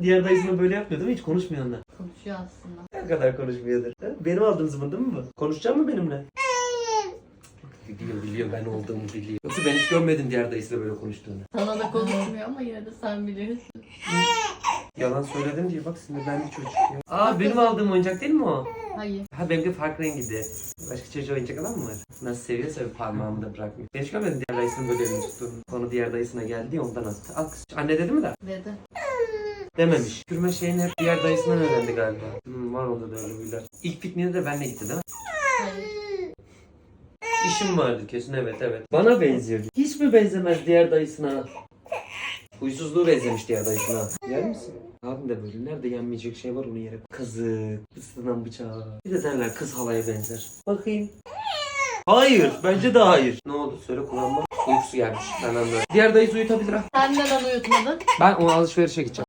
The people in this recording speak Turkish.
Diğer dayısına böyle yapmıyor değil mi? Hiç konuşmuyor onunla. Konuşuyor aslında. Ne kadar konuşmuyordur. Ha? Benim aldığım zıbın değil mi bu? Konuşacak mı benimle? Biliyor biliyor ben olduğumu biliyor. Yoksa ben hiç görmedim diğer dayısıyla böyle konuştuğunu. Sana da konuşmuyor ama yine de sen bilirsin. Yalan söyledim diye bak sinirlendi çocuk ya. Aa benim aldığım oyuncak değil mi o? Hayır. Ha benimki farklı rengiydi. Başka çocuğa oyuncak alan mı var? Nasıl seviyorsa bir parmağımı da bırakmıyor. Ben hiç görmedim diğer dayısının böyle elini tuttuğunu. Konu diğer dayısına geldi ondan attı. Al kız. Anne dedi mi da? Dedi. Dememiş. Kürme şeyini hep diğer dayısından öğrendi galiba. Hmm, var onda da öyle huylar. İlk pikniğe de benle gitti değil mi? İşim vardı kesin evet evet. Bana benziyor. Hiç mi benzemez diğer dayısına? Huysuzluğu benzemiş diğer dayısına. Yer misin? Abim de böyle. Nerede yenmeyecek şey var onu yere. Kazık, ısıtılan bıçağı. Bir de derler kız halaya benzer. Bakayım. Hayır. Bence de hayır. Ne oldu? Söyle kullanma. Uykusu gelmiş. Ben anlarım. Diğer dayısı uyutabilir ha. Sen neden uyutmadın? Ben onu alışverişe gideceğim.